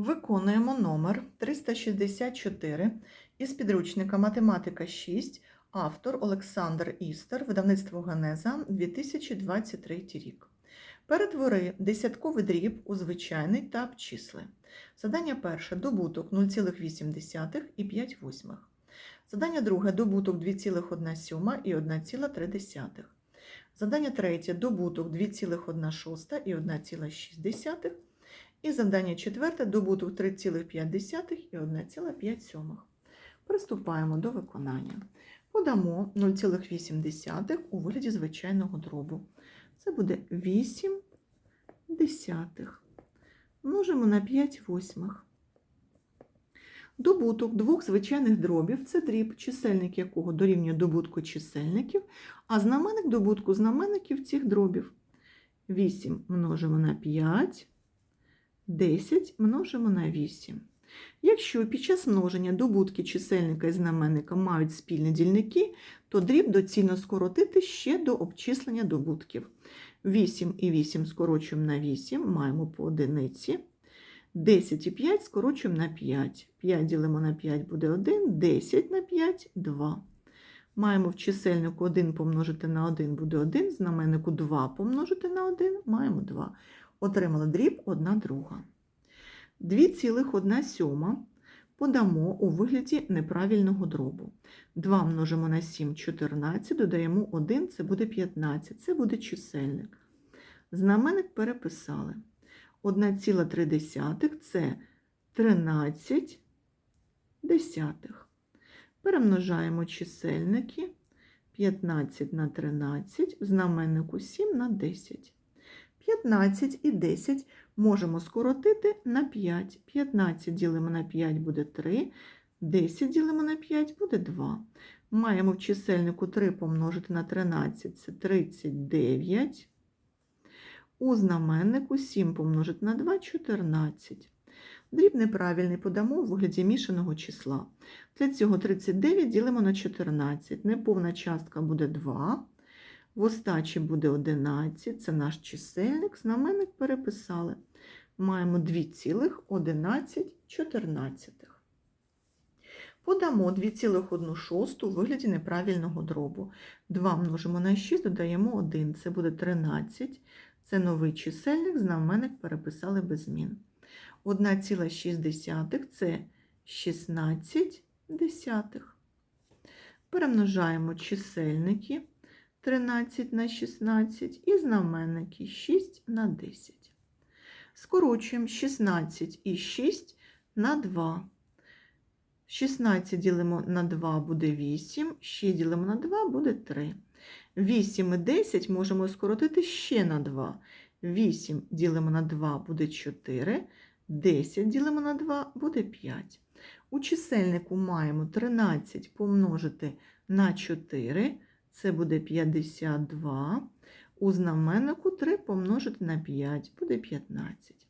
Виконуємо номер 364 із підручника Математика 6, автор Олександр Істер, видавництво Генеза 2023 рік. Перетвори десятковий дріб у звичайний та обчисли. Задання перше добуток 0,8 і 5 восьмих. Задання друге добуток 2,1 і 1,3. Задання третє добуток 2,1 і 1,6. І завдання четверте добуток 3,5 і 1,5. Приступаємо до виконання. Подамо 0,8 у вигляді звичайного дробу. Це буде 8 десятих. Множимо на 5 восьмих. Добуток двох звичайних дробів це дріб, чисельник якого дорівнює добутку чисельників, а знаменник добутку знаменників цих дробів. 8 множимо на 5. 10 множимо на 8. Якщо під час множення добутки чисельника і знаменника мають спільні дільники, то дріб доцільно скоротити ще до обчислення добутків. 8 і 8 скорочуємо на 8, маємо по одиниці. 10 і 5 скорочуємо на 5. 5 ділимо на 5 буде 1, 10 на 5 – 2. Маємо в чисельнику 1 помножити на 1 буде 1, в знаменнику 2 помножити на 1 маємо 2. Отримали дріб 1 друга. 2,1 сьома подамо у вигляді неправильного дробу. 2 множимо на 7 – 14, додаємо 1, це буде 15, це буде чисельник. Знаменник переписали. 1,3 – це 13 десятих. Перемножаємо чисельники 15 на 13, знаменнику 7 на 10. 15 і 10 можемо скоротити на 5. 15 ділимо на 5 буде 3, 10 ділимо на 5 буде 2. Маємо в чисельнику 3 помножити на 13 це 39. У знаменнику 7 помножити на 2 14. Дріб неправильний подамо у вигляді мішаного числа. Для цього 39 ділимо на 14. Неповна частка буде 2. В остачі буде 11, це наш чисельник, знаменник переписали. Маємо 2,11. Подамо 2,1 у вигляді неправильного дробу. 2 множимо на 6, додаємо 1, це буде 13. Це новий чисельник, знаменник переписали без змін. 1,6 це 16 десятих. Перемножаємо чисельники. 13 на 16 і знаменники 6 на 10. Скорочуємо 16 і 6 на 2. 16 ділимо на 2 буде 8, 6 ділимо на 2 буде 3. 8 і 10 можемо скоротити ще на 2. 8 ділимо на 2 буде 4, 10 ділимо на 2 буде 5. У чисельнику маємо 13 помножити на 4. Це буде 52. У знаменнику 3 помножити на 5 буде 15.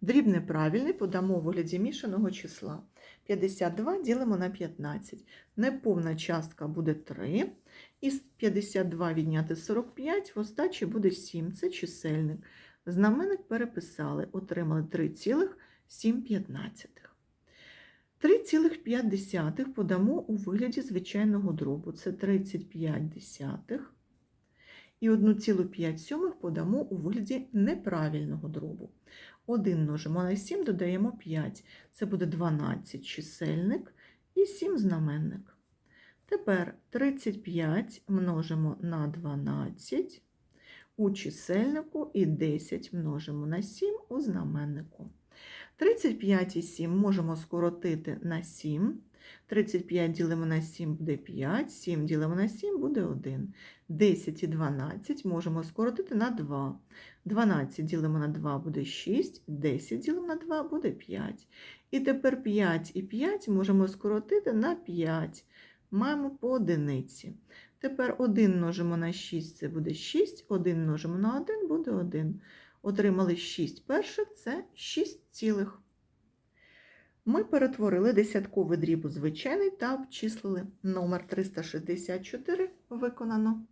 Дріб неправильний подамо у вигляді мішаного числа. 52 ділимо на 15. Неповна частка буде 3. Із 52 відняти 45, в остачі буде 7. Це чисельник. Знаменник переписали, отримали 3,7. 3,5 подамо у вигляді звичайного дробу. Це 35 десятих. І 1,5 подамо у вигляді неправильного дробу. 1 множимо на 7, додаємо 5. Це буде 12 чисельник і 7 знаменник. Тепер 35 множимо на 12 у чисельнику і 10 множимо на 7 у знаменнику. 35 і 7 можемо скоротити на 7. 35 ділимо на 7 буде 5, 7 ділимо на 7 буде 1. 10 і 12 можемо скоротити на 2. 12 ділимо на 2 буде 6, 10 ділимо на 2 буде 5. І тепер 5 і 5 можемо скоротити на 5. Маємо по одиниці. Тепер 1 множимо на 6 це буде 6, 1 множимо на 1 буде 1. Отримали 6 перших це 6 цілих. Ми перетворили десятковий дріб у звичайний та обчислили. Номер 364 виконано.